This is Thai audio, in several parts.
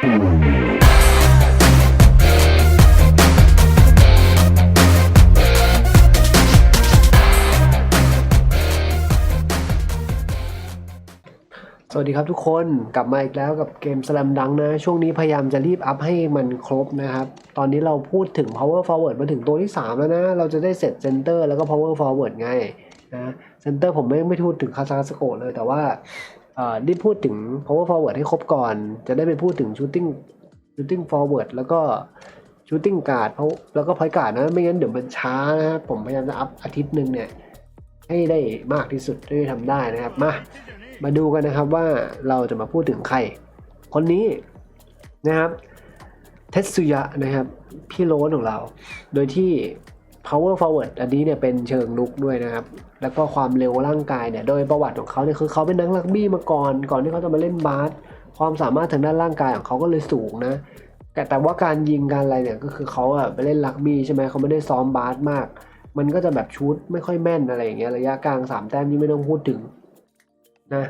สวัสดีครับทุกคนกลับมาอีกแล้วกับเกมสลัมดังนะ ช่วงนี้พยายามจะรีบอัพให้มันครบนะครับ ตอนนี้เราพูดถึง power forward มาถึงตัวที่ 3 แล้วนะ เราจะได้เสร็จ center แล้วก็ power forward ไงนะ center ผมไม่ไม่ทูดถึงคาซาสโกเลย แต่ว่า เอ่อรีบพูดถึง Power Forward ให้ครบก่อน จะได้ไปพูดถึง Shooting Shooting Forward แล้วก็ Shooting Guard เพราะแล้วก็ Point Guard นะ ไม่งั้นเดี๋ยวมันช้านะครับผมพยายามจะอัพอาทิตย์หนึ่งเนี่ย ให้ได้มากที่สุดที่ทำได้นะครับ มา มาดูกันนะครับว่าเราจะมาพูดถึงใคร คนนี้นะครับเทสุยะนะครับ พี่โรสของเรา โดยที่ power forward อันนี้เนี่ยเป็นเชิงลุกด้วยนะครับ แล้วก็ความเร็วร่างกายเนี่ย โดยประวัติของเขาเนี่ยคือเขาเป็นนักรักบี้มาก่อน ก่อนที่เขาจะมาเล่นบาส ความสามารถทางด้านร่างกายของเขาก็เลยสูงนะ แต่แต่ว่าการยิงการอะไรเนี่ยก็คือเขาอะไปเล่นรักบี้ใช่ไหมเขาไม่ได้ซ้อมบาสมาก มันก็จะแบบชุดไม่ค่อยแม่นอะไรอย่างเงี้ย ระยะกลางสามแต้มนี่ไม่ต้องพูดถึงนะ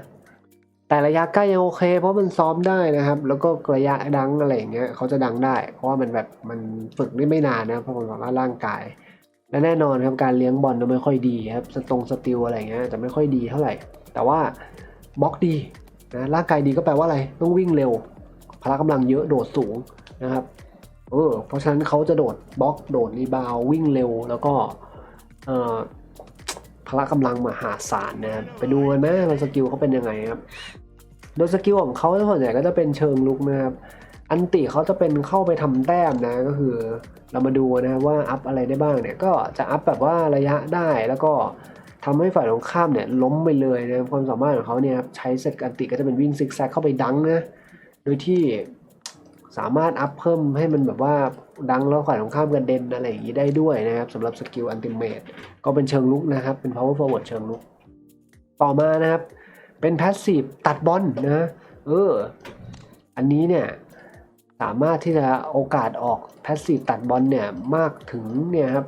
แต่ระยะใกล้ยังโอเค เพราะมันซ้อมได้นะครับ แล้วก็ระยะดังอะไรอย่างเงี้ยเขาจะดังได้ เพราะว่ามันแบบมันฝึกได้ไม่นานนะเพราะความสามาร่างกาย และแน่นอนครับการเลี้ยงบอลก็ไม่ค่อยดีครับสตรงสติลอะไรเงี้ยจะไม่ค่อยดีเท่าไหร่ แต่ว่าบล็อกดีนะร่างกายดีก็แปลว่าอะไรต้องวิ่งเร็ว พละกำลังเยอะโดดสูงนะครับเออเพราะฉะนั้นเขาจะโดดบล็อกโดดรีบาววิ่งเร็วแล้วก็เอ่อพละกำลังมหาศาลนะครับไปดูกันไหมว่าสกิลเขาเป็นยังไงครับโดยสกิลของเขาส่วนใหญ่ก็จะเป็นเชิงลุกนะครับ อันติเขาจะเป็นเข้าไปทำแต้มนะก็คือ เรามาดูนะว่าอัพอะไรได้บ้างเนี่ยก็จะอัพแบบว่าระยะได้แล้วก็ทำให้ฝ่ายตรงข้ามเนี่ยล้มไปเลยนะความสามารถของเขาเนี่ยใช้เซตอันติก็จะเป็นวิ่งซิกแซกเข้าไปดังนะโดยที่สามารถอัพเพิ่มให้มันแบบว่าดังแล้วฝ่ายตรงข้ามกระเด็นอะไรอย่างนี้ได้ด้วยนะครับสำหรับสกิลอันติเมตก็เป็นเชิงลุกนะครับ เป็น power forward เชิงลุก ต่อมานะครับ เป็นแพสซีฟตัดบอลนะเอออันนี้เนี่ย สามารถที่จะโอกาสออกแพสซีฟตัดบอลเนี่ยมากถึงเนี่ยครับ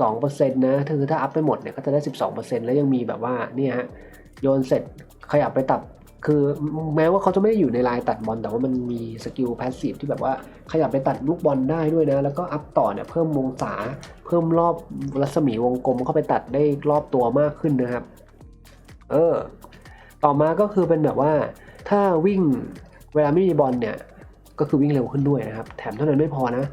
12%นะคือถ้าอัพไปหมดเนี่ยก็จะได้ 12%แล้วยังมีแบบว่าเนี่ยฮะโยนเสร็จขยับไปตัดคือแม้ว่าเขาจะไม่ได้อยู่ในลายตัดบอลแต่ว่ามันมีสกิลแพสซีฟที่แบบว่าขยับไปตัดลูกบอลได้ด้วยนะ แล้วก็อัพต่อเนี่ยเพิ่มวงศาเพิ่มรอบรัศมีวงกลมเข้าไปตัดได้รอบตัวมากขึ้นนะครับ เออ ต่อมาก็คือเป็นแบบว่าถ้าวิ่งเวลาไม่มีบอลเนี่ย ก็คือวิ่งเร็วขึ้นด้วยนะครับ แถมเท่านั้นไม่พอนะ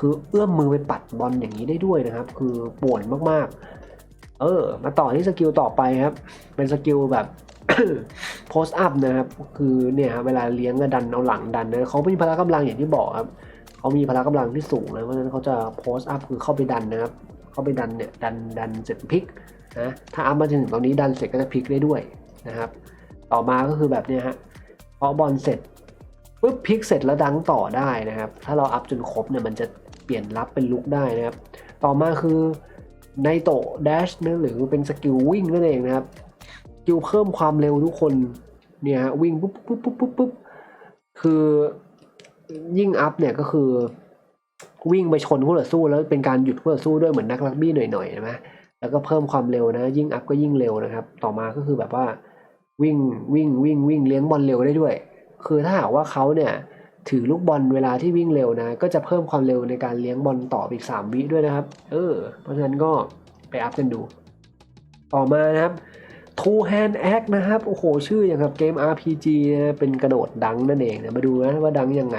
คือเอื้อมมือไปปัดบอลอย่างนี้ได้ด้วยนะครับ คือป่วนมากๆ เออ มาต่อที่สกิลต่อไปครับ เป็นสกิลแบบโพสอัพนะครับ คือเนี่ยครับเวลาเลี้ยงก็ดันเอาหลังดันนะเขามีพละกำลังอย่างที่บอกครับเขามีพละกำลังที่สูงนะเพราะฉะนั้นเขาจะโพสอัพคือเข้าไปดันนะครับ เข้าไปดันเนี่ยดันดันเสร็จพลิกนะถ้าอัพมาถึงตรงนี้ดันเสร็จก็จะพลิกได้ด้วยนะครับ ต่อมาก็คือแบบเนี้ยฮะพอบอลเสร็จ ปุ๊บพลิกเสร็จแล้วดังต่อได้นะครับ ถ้าเราอัพจนครบเนี่ยมันจะเปลี่ยนรับเป็นลุกได้นะครับ ต่อมาคือไนโตะเดชนะหรือเป็นสกิลวิ่งนั่นเองนะครับสกิลเพิ่มความเร็วทุกคนเนี่ยฮะวิ่งปุ๊บปุ๊บปุ๊บปุ๊บปุ๊บคือยิ่งอัพเนี่ยก็คือ วิ่งไปชนคู่ต่อสู้แล้วเป็นการหยุดคู่ต่อสู้ด้วยเหมือนนักรักบี้หน่อยๆใช่ไหมแล้วก็เพิ่มความเร็วนะ ยิ่งอัพก็ยิ่งเร็วนะครับ ต่อมาก็คือแบบว่าวิ่งวิ่งวิ่งวิ่งเลี้ยงบอลเร็วได้ด้วย คือถ้าหากว่าเขาเนี่ยถือลูกบอลเวลาที่วิ่งเร็วนะ ก็จะเพิ่มความเร็วในการเลี้ยงบอลต่ออีก 3 วิด้วยนะครับ เออ เพราะฉะนั้นก็ไปอัพกันดู ต่อมานะครับ Two Hand Act นะครับ โอ้โห ชื่ออย่างกับเกม RPG นะเป็นกระโดดดังนั่นเองนะมาดูนะว่าดังยังไง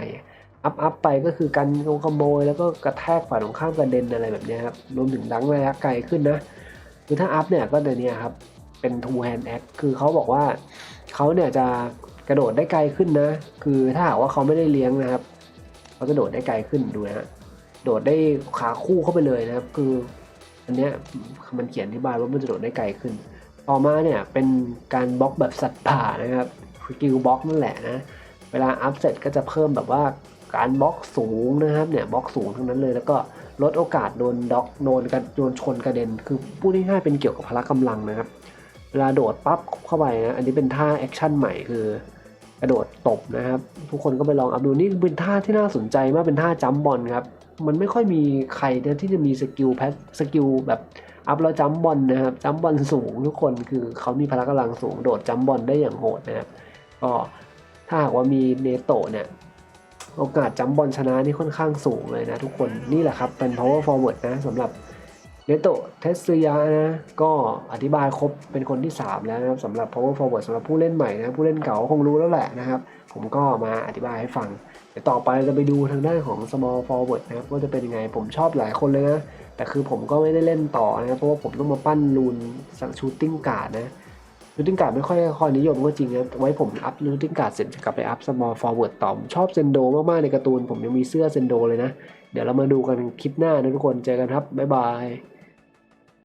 อัพอัพไปก็คือกันขโมย แล้วก็กระแทกฝ่ายตรงข้ามกระเด็นอะไรแบบนี้ครับ รวมถึงดังระยะไกลขึ้นนะ คือถ้าอัพเนี่ยก็เดี๋ยวนี้ครับ เป็น Two Hand Act คือเขาบอกว่าเขาเนี่ยจะ กระโดดได้ไกลขึ้นนะ คือถ้าหากว่าเขาไม่ได้เลี้ยงนะครับเขาจะโดดได้ไกลขึ้นดูนะฮะโดดได้ขาคู่เข้าไปเลยนะครับ คืออันเนี้ยมันเขียนอธิบายว่ามันจะโดดได้ไกลขึ้น ต่อมาเนี่ยเป็นการบล็อกแบบสัตว์ป่านะครับสกิลบล็อกนั่นแหละนะเวลาอัพเสร็จก็จะเพิ่มแบบว่าการบล็อกสูงนะครับเนี่ยบล็อกสูงทั้งนั้นเลยแล้วก็ลดโอกาสโดนด็อกโดนกันโดนชนกระเด็น คือพูดง่ายๆเป็นเกี่ยวกับพละกำลังนะครับ เวลาโดดปั๊บเข้าไปนะอันนี้เป็นท่าแอคชั่นใหม่คือ กระโดดตบนะครับ ทุกคนก็ไปลองอัพดูนี่เป็นท่าที่น่าสนใจมากเป็นท่าจัมบอลครับ มันไม่ค่อยมีใครนะที่จะมีสกิลแพสสกิลแบบอัพแล้วจัมบอลนะครับจัมบอลสูงทุกคนคือเขามีพละกำลังสูงโดดจัมบอลได้อย่างโหดนะครับก็ถ้าหากว่ามีเนโตเนี่ยโอกาสจัมบอลชนะนี่ค่อนข้างสูงเลยนะทุกคนนี่แหละครับเป็น power forward นะสำหรับ เนโตะเทสซึยะนะ ก็อธิบายครบเป็นคนที่ 3 แล้วนะครับสำหรับ power forward สำหรับผู้เล่นใหม่นะผู้เล่นเก่าคงรู้แล้วแหละนะครับ ผมก็มาอธิบายให้ฟังเดี๋ยวต่อไปเราจะไปดูทางด้านของ small forward นะครับว่าจะเป็นยังไงผมชอบหลายคนเลยนะ แต่คือผมก็ไม่ได้เล่นต่อนะเพราะว่าผมต้องมาปั้นรูนสังชูตติ้งการ์ดนะชูตติ้งการ์ดไม่ค่อยค่อยนิยมก็จริงนะไว้ผมอัพชูตติ้งการ์ดเสร็จจะกลับไปอัพ small forward ต่อผมชอบเซนโดมาก ๆ ในการ์ตูน ผมยังมีเสื้อเซนโดเลยนะ เดี๋ยวเรามาดูกันคลิปหน้านะทุกคน เจอกันครับ บ๊ายบาย